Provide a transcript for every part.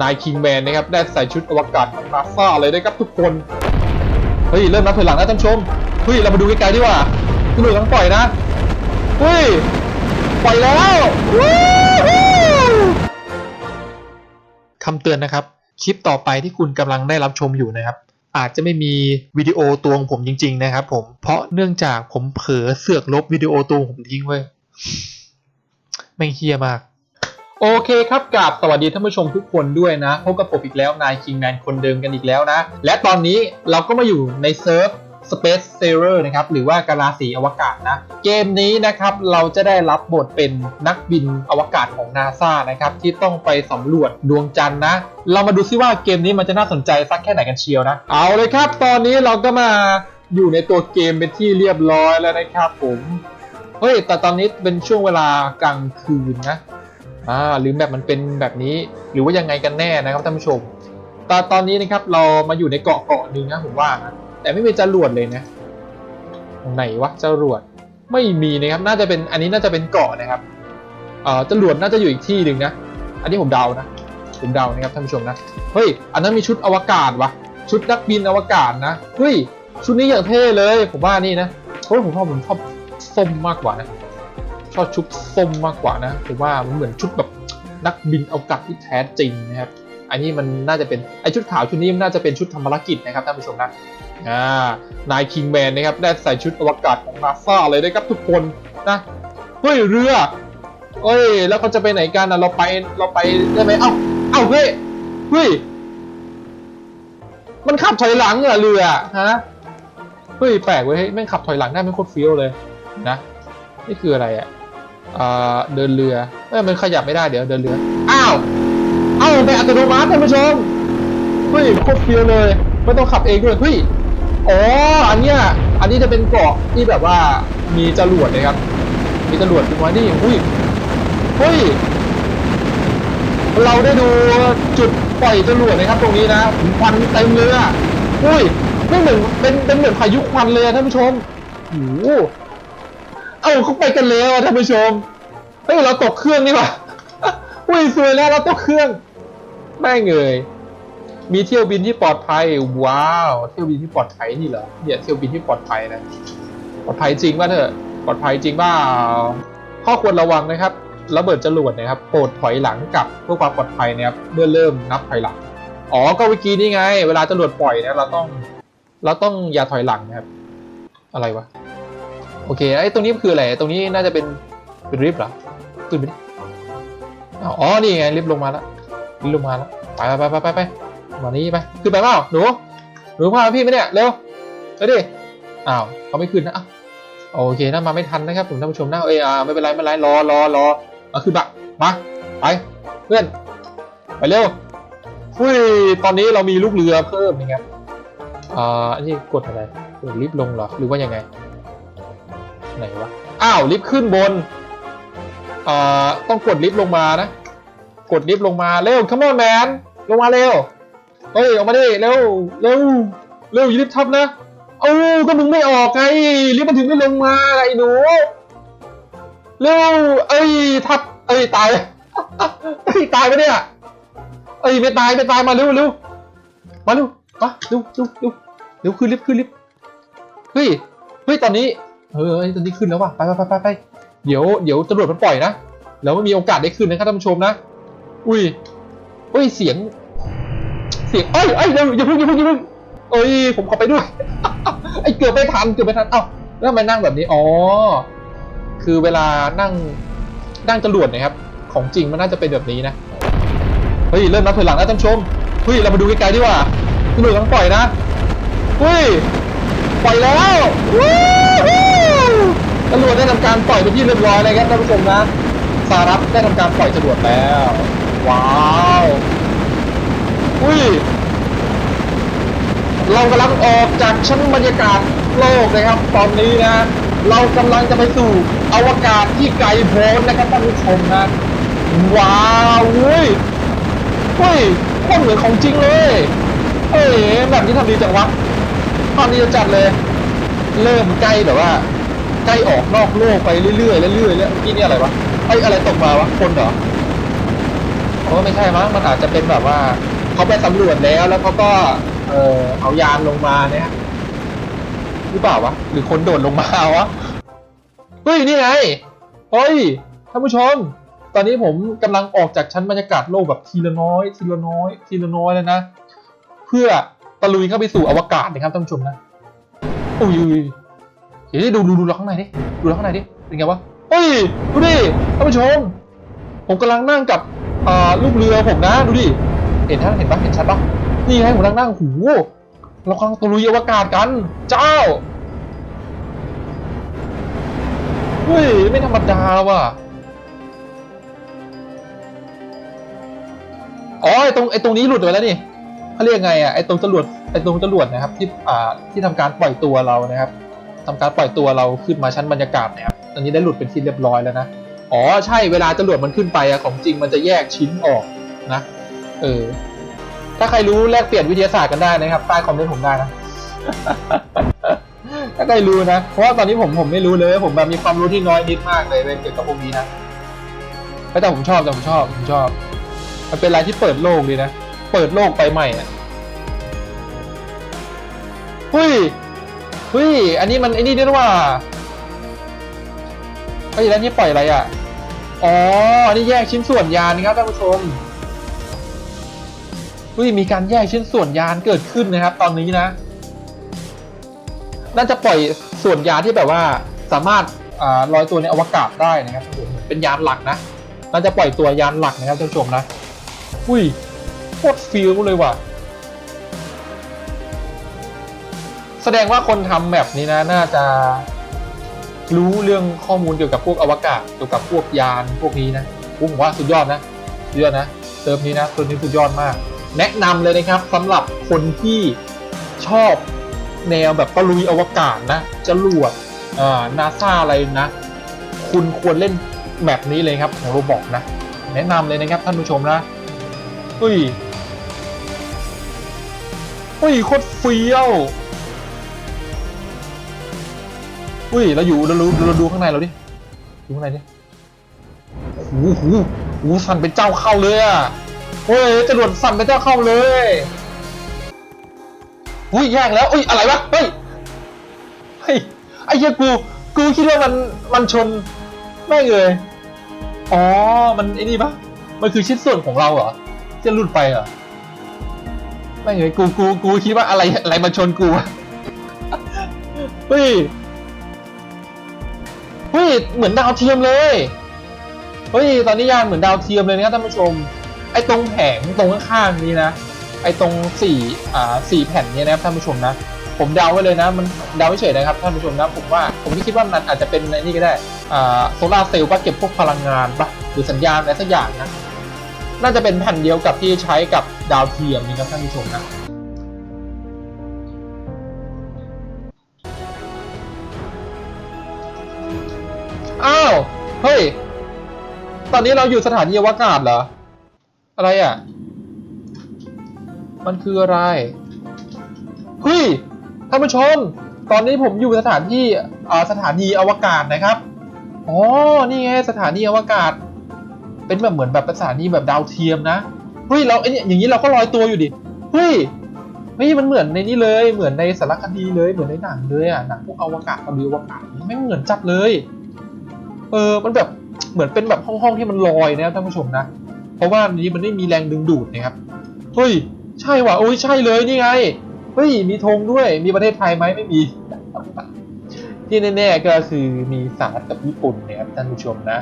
นายคิงแมนนะครับได้ใส่ชุดอวกาศของนาซาเลยนะครับทุกคน เฮ้ย เริ่มนับถอยหลังแล้วท่านชม เฮ้ย เรามาดูไกลๆดีกว่าตำรวจต้องปล่อยนะ เฮ้ย ปล่อยแล้วคำเตือนนะครับ คลิปต่อไปที่คุณกำลังได้รับชมอยู่นะครับ อาจจะไม่มีวิดีโอตัวของผมจริง ๆ นะครับ ผม เพราะเนื่องจากผมเผลอเสือกลบวิดีโอตัวงผมทิ้งไว้ยแม่เฮียมาก โอเคครับกราบสวัสดีท่านผู้ชมทุกคนด้วยนะพบกับผมอีกแล้วนายคิงแมนคนเดิมกันอีกแล้วนะ และตอนนี้เราก็มาอยู่ในเซิร์ฟ Space Sailor นะครับหรือว่ากาลาสีอวกาศนะ เกมนี้นะครับเราจะได้รับบทเป็นนักบินอวกาศของ NASA นะครับที่ต้องไปสำรวจดวงจันทร์นะ เรามาดูซิว่าเกมนี้มันจะน่าสนใจสักแค่ไหนกันเชียวนะ เอาเลยครับ ตอนนี้เราก็มาอยู่ในตัวเกมเป็นที่เรียบร้อยแล้วนะครับผมเฮ้ยแต่ตอนนี้เป็นช่วงเวลากลางคืนนะ อ่าหรือแบบมันเป็นแบบนี้ หรือว่ายังไงกันแน่นะครับท่านผู้ชมตอนตอนนี้นะครับเรามาอยู่ในเกาะเกาะหนึ่งนะผมว่านะแต่ไม่มีจรวดเลยนะไหนวะจรวดไม่มีนะครับน่าจะเป็นอันนี้น่าจะเป็นเกาะนะครับเอ่อจรวดน่าจะอยู่อีกที่หนึ่งนะ อันนี้ผมเดานะผมเดานะครับท่านผู้ชมนะเฮ้ยอันนั้นมีชุดอวกาศวะชุดนักบินอวกาศนะเฮ้ยชุดนี้อย่างเท่เลยผมว่านี่นะเฮ้ยผมชอบผมชอบส้มมากกว่านะ ชอบชุดส้มมากกว่านะผมว่ามันเหมือนชุดแบบนักบินอวกาศที่แท้จริงนะครับ อันนี้มันน่าจะเป็นไอชุดขาวชุดนี้มันน่าจะเป็นชุดทำภารกิจนะครับท่านผู้ชมนะอ่านายคิงแมนนะครับได้ใส่ชุดอวกาศของนาซาเลยนะครับทุกคนนะเฮ้ยเรือเอ้ย แล้วเขาจะไปไหนกันนะเราไปเราไปได้ไหมเอ้าเอ้าเฮ้ยเฮ้ยมันขับถอยหลังเหรอเรือฮะเฮ้ยแปลกเว้ยแม่งขับถอยหลังได้ไม่โคตรเฟี้ยวเลยนะนี่คืออะไรอะ อ่าเดินเรือเอ้ยมันขยับไม่ได้เดี๋ยวเดินเรือ อ้าว เอ้าไปนอัตโนมัติท่านผู้ชมเฮ้ยโคตรเฟี้ยวเลยไม่ต้องขับเองด้วยเฮ้ยอ๋ออันเนี้ยอันนี้จะเป็นเกาะที่แบบว่ามีจรวดนะครับ มีจรวดถึงไว้นี่อุ้ยเฮ้ยเราได้ดูจุดปล่อยจรวดนะครับ ตรงนี้นะควันเต็มเลยอะอุ้ยไม่เหมือนเป็นเป็นเหมือนพายุควันเลยท่านผู้ชมโอ้โหเอ้าเขาไปกันแล้วท่านผู้ชม เฮ้ยเราตกเครื่องนี่หว่าอุ้ยสวยแล้วเราตกเครื่องแม่งเอยมีเที่ยวบินที่ปลอดภัย ว้าว เที่ยวบินที่ปลอดภัยนี่เหรอเนี่ยเที่ยวบินที่ปลอดภัยนะ ปลอดภัยจริงป่ะเถอะ ปลอดภัยจริงเปล่าข้อควรระวังนะครับระเบิดจรวดนะครับโปรดถอยหลังกลับเพื่อความปลอดภัยนะครับเมื่อเริ่มนับถอยหลัง อ๋อ ก็เมื่อกี้นี่ไง เวลาจรวดปล่อยนะเราต้อง เราต้องอย่าถอยหลังนะครับ อะไรวะ โอเค ไอ้ตรงนี้คืออะไร ตรงนี้น่าจะเป็นเป็นลิฟเหรอ ขึ้นไปอ๋อ นี่ไงลิฟต์ลงมาแล้วลิฟต์ลงมาแล้ว ไปไปไปไปไปมานี้ไป ขึ้นไปเปล่า หนู หนูพาพี่ไหมเนี่ย เร็วเร็วดิ อ้าวเขาไม่ขึ้นนะโอเคนะมาไม่ทันนะครับผมท่านผู้ชมนะเออ่าไม่เป็นไรไม่เป็นไร รอรอรอเอาขึ้นปะมา ไป เพื่อน ไปเร็วอุ้ย ตอนนี้เรามีลูกเรือเพิ่มนะครับอ่าอันนี้กดอะไรกดลิฟต์ลงเหรอ หรือว่ายังไง ไหนวะ อ้าว ลิฟต์ขึ้นบน อ่าต้องกดลิฟต์ลงมานะ กดลิฟต์ลงมาเร็ว come on man ลงมาเร็วเฮ้ยออกมาดิเร็วเร็วเร็วอย่าลิฟต์ทับนะเอ้าก็มึงไม่ออกไงลิฟต์มันถึงไม่ลงมาไอ้หนูเร็วเอ้ยทับเอ้ยตายเอ้ยตายไปเนี่ยเอ้ยไม่ตายไม่ตายมาเร็วเร็วมาเร็วมาเร็วเร็วเร็วเร็วขึ้นลิฟต์ขึ้นลิฟต์เฮ้ยเฮ้ยตอนนี้เออตอนนี้ขึ้นแล้วว่ะไปไปไปไป เดี๋ยวเดี๋ยวตำรวจมันปล่อยนะ แล้วไม่มีโอกาสได้ขึ้นนะครับท่านผู้ชมนะ อุ้ยอุ้ยเสียง เสียงเอ้ยเอ้ยอย่าพิ่งอย่าพิ่งอย่าพิ่งเอ้ยผมขอไปด้วยไอ้เกือบไม่ทันเกือบไม่ทันเอ้าแล้วทำไมนั่งแบบนี้อ๋อคือเวลานั่งนั่งจรวดนะครับ ของจริงมันน่าจะเป็นแบบนี้นะเฮ้ยเริ่มนับถอยหลังแล้วท่านผู้ชมเฮ้ยเรามาดูไกลๆดีกว่าตำรวจต้องปล่อยนะเฮ้ยปล่อยแล้ววู้ ตำรวจได้ทำการปล่อยไปที่เรียบร้อยเลยครับท่านผู้ชมนะสหรัฐได้ทำการปล่อยจรวดแล้ว ว้าวอุ้ยเรากำลังออกจากชั้นบรรยากาศโลกนะครับ ตอนนี้นะ เรากำลังจะไปสู่อวกาศที่ไกลโพ้นนะครับท่านผู้ชมนะว้าวเว้ยเฮ้ยโคตรเหมือนของจริงเลยเฮ้ยแบบนี้ทำดีจังวะตอนนี้จะจัดเลย เริ่มใกล้แบบว่า ใกล้ออกนอกโลกไปเรื่อยๆเรื่อยๆแล้วเมื่อกี้นี่อะไรวะไอ้อะไรตกมาวะคนเหรออ๋อราะไม่ใช่มั้งมันอาจจะเป็นแบบว่าเขาไปสำรวจแล้วแล้วเขาก็ เออเอายานลงมาเนี่ยหรือเปล่าวะหรือคนโดดลงมาวะเฮ้ยนี่ไงเฮ้ยท่านผู้ชม ตอนนี้ผมกำลังออกจากชั้นบรรยากาศโลกแบบทีละน้อย ทีละน้อย ทีละน้อยเลยนะ เพื่อตะลุยเข้าไปสู่อวกาศนะครับท่านผู้ชมนะอุ้ยอุ้ย เฮ้ยดูดูดูเราข้างในดิดูเราข้างในดิเป็นไงวะเฮ้ยดูดิท่านผู้ชม ผมกำลังนั่งกับอ่าลูกเรือผมนะดูดิเห็นท่านเห็นปะเห็นชัดปะนี่ไงผมกำลังนั่งหูเรากำลังตะลุยอวกาศกัน เจ้าเฮ้ยไม่ธรรมดาว่ะอ๋อไอตรงไอตรงนี้หลุดไปแล้วนี่เขาเรียกไงอะไอตรงจรวดไอตรงจรวดนะครับที่อ่าที่ทำการปล่อยตัวเรานะครับ ทำการปล่อยตัวเราขึ้นมาชั้นบรรยากาศนะครับอันนี้ได้หลุดเป็นที่เรียบร้อยแล้วนะ อ๋อใช่เวลาจรวดมันขึ้นไปอะของจริงมันจะแยกชิ้นออกนะ เออ ถ้าใครรู้แลกเปลี่ยนวิทยาศาสตร์กันได้นะครับใต้คอมเมนต์ผมได้นะ ถ้าใครรู้นะ เพราะว่าตอนนี้ผมผมไม่รู้เลย ผมแบบมีความรู้ที่น้อยนิดมากเลยเกี่ยวกับพวกนี้นะแต่ผมชอบแต่ผมชอบผมชอบ มันเป็นอะไรที่เปิดโลกดีนะ เปิดโลกไปใหม่อะเฮ้ย เฮ้ย อันนี้มันไอ้นี่ด้วยว่าเฮ้ยแล้วนี่ปล่อยอะไรอะ อ๋อ อันนี้แยกชิ้นส่วนยานนะครับท่านผู้ชมเฮ้ยมีการแยกชิ้นส่วนยานเกิดขึ้นนะครับ ตอนนี้นะ น่าจะปล่อยส่วนยานที่แบบว่าสามารถอ่าลอยตัวในอวกาศได้นะครับท่านผู้ชมเป็นยานหลักนะ น่าจะปล่อยตัวยานหลักนะครับท่านผู้ชมนะ อุ้ยโคตรฟิลเลยว่ะ แสดงว่าคนทำแมปนี้นะน่าจะรู้เรื่องข้อมูลเกี่ยวกับพวกอวกาศเกี่ยวกับพวกยานพวกนี้นะผมว่าสุดยอดนะสุดยอดนะเติมนี้นะตัวนี้สุดยอดมาก แนะนำเลยนะครับสำหรับคนที่ชอบแนวแบบตะลุยอวกาศนะจรวดอ่านาซาอะไรนะ คุณควรเล่นแมปนี้เลยครับของโรบอกนะ แนะนำเลยนะครับท่านผู้ชมนะอุ้ยอุ้ยโคตรเฟี้ยว อุ้ยเราอยู่เราดูเราดูข้างในเราดิดูข้างในดิโอ้โหโอ้โหสั่นเป็นเจ้าเข้าเลยอะเฮ้ยจรวดสั่นเป็นเจ้าเข้าเลยอุ้ยแยกแล้วอุ้ยอะไรวะเฮ้ยเฮ้ยไอ้เหี้ยกูกูคิดว่ามันมันชนไม่เลยอ๋อมันไอ้นี่ปะมันคือชิ้นส่วนของเราเหรอที่จะหลุดไปเหรอไม่เลยกูกูกูคิดว่าอะไรอะไรมาชนกูอะเฮ้ย เหมือนดาวเทียมเลย เฮ้ย ตอนนี้ยานเหมือนดาวเทียมเลยนะครับท่านผู้ชม ไอ้ตรงแผงตรงข้างๆนี้นะ ไอ้ตรงสี่อ่าสี่แผ่นนี้นะครับท่านผู้ชมนะ ผมเดาไว้เลยนะ มันเดาเฉยนะครับท่านผู้ชมนะ ผมว่าผมคิดว่ามันอาจจะเป็นในนี่ก็ได้ อ่าโซลาร์เซลล์ปะเก็บพวกพลังงานปะหรือสัญญาณอะไรสักอย่างนะ น่าจะเป็นแผ่นเดียวกับที่ใช้กับดาวเทียมนี่ครับท่านผู้ชมนะ ตอนนี้เราอยู่สถานีอวกาศเหรอ อะไรอะ มันคืออะไร เฮ้ย ท่านผู้ชม ตอนนี้ผมอยู่สถานที่อ่าสถานีอวกาศนะครับ อ๋อ นี่ไงสถานีอวกาศ เป็นแบบเหมือนแบบสถานีแบบดาวเทียมนะ เฮ้ย เราไอ้นี่อย่างนี้เราก็ลอยตัวอยู่ดิ เฮ้ยเฮ้ยมันเหมือนในนี้เลย เหมือนในสารคดีเลย เหมือนในหนังเลยอะ หนังพวกอวกาศตะลุยอวกาศนี่ไม่เหมือนจัดเลย เออ มันแบบ เหมือนเป็นแบบห้องๆที่มันลอยนะครับท่านผู้ชมนะ เพราะว่านนี้มันไม่มีแรงดึงดูดนะครับเฮ้ยใช่ว่ะโอ้ยใช่เลยนี่ไงเฮ้ยมีธงด้วยมีประเทศไทยไหมไม่มี ที่แน่ๆก็คือมีสหรัฐกับญี่ปุ่นนะครับท่านผู้ชมนะ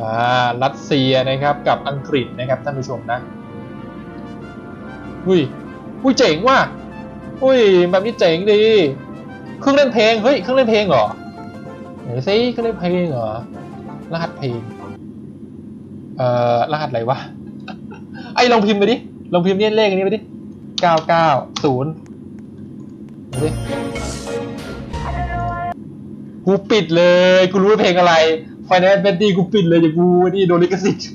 อ่ารัสเซียนะครับกับอังกฤษนะครับท่านผู้ชมนะอุ้ยอุ้ยเจ๋งว่ะอุ้ยแบบนี้เจ๋งดี เครื่องเล่นเพลงเฮ้ยเครื่องเล่นเพลงเหรอไหนซิเครื่องเล่นเพลงเหรอ รหัสเพลง เอ่อ รหัสอะไรวะ ไอ้ลองพิมพ์ไปดิ ลองพิมพ์เนี่ยเลขอันนี้ไปดิเก้าเก้าศูนย์ดูดิกูปิดเลย กูรู้ว่าเพลงอะไร ไฟแนนซ์เบนดี้กูปิดเลยอย่ากูนี่โดนลิขสิทธิ์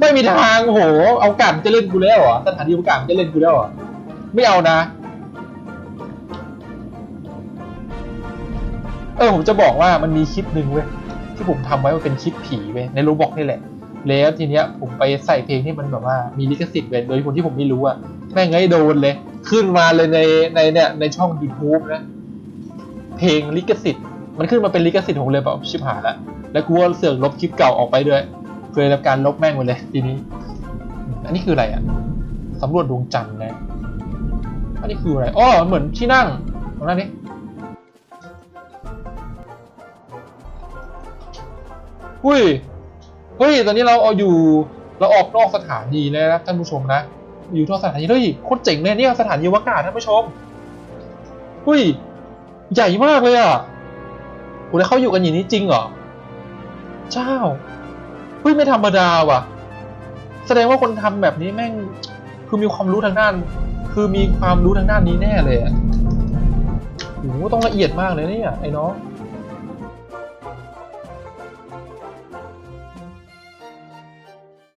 ไม่มีทางโห เอากาศจะเล่นกูแล้วเหรอ สถานีอากาศจะเล่นกูแล้วเหรอ ไม่เอานะ เออผมจะบอกว่ามันมีคลิปหนึ่งเว้ยที่ผมทำไว้มันเป็นคลิปผีเว้ยในโรบอกนี่แหละ แล้วทีเนี้ยผมไปใส่เพลงที่มันแบบว่ามีลิขสิทธิ์เลยโดยคนที่ผมไม่รู้อะแม่งไงโดนเลย ขึ้นมาเลยในในเนี่ยในช่อง YouTube นะเพลงลิขสิทธิ์มันขึ้นมาเป็นลิขสิทธิ์ผมเลยแบบชิบหายละแล้วกูก็เสือกลบคลิปเก่าออกไปด้วยเคยทำการลบแม่งหมดเลยทีนี้ อันนี้คืออะไรอะสำรวจดวงจันทร์นะอันนี้คืออะไรอ๋อเหมือนที่นั่งตรงนั้นนี่ หุ้ยเฮ้ย ตอนนี้เราเอาอยู่ เราออกนอกสถานีแล้วนะท่านผู้ชมนะ อยู่นอกสถานีเฮ้ยโคตรเจ๋งเลยเนี่ยสถานีอวกาศท่านผู้ชมหุ้ย ใหญ่มากเลยอะโหแล้วเขาอยู่กันอย่างนี้จริงเหรอ เจ้าเฮ้ยไม่ธรรมดาว่ะ แสดงว่าคนทำแบบนี้แม่ง คือมีความรู้ทางด้าน คือมีความรู้ทางด้านนี้แน่เลยอะโหต้องละเอียดมากเลยเนี่ยไอ้น้อง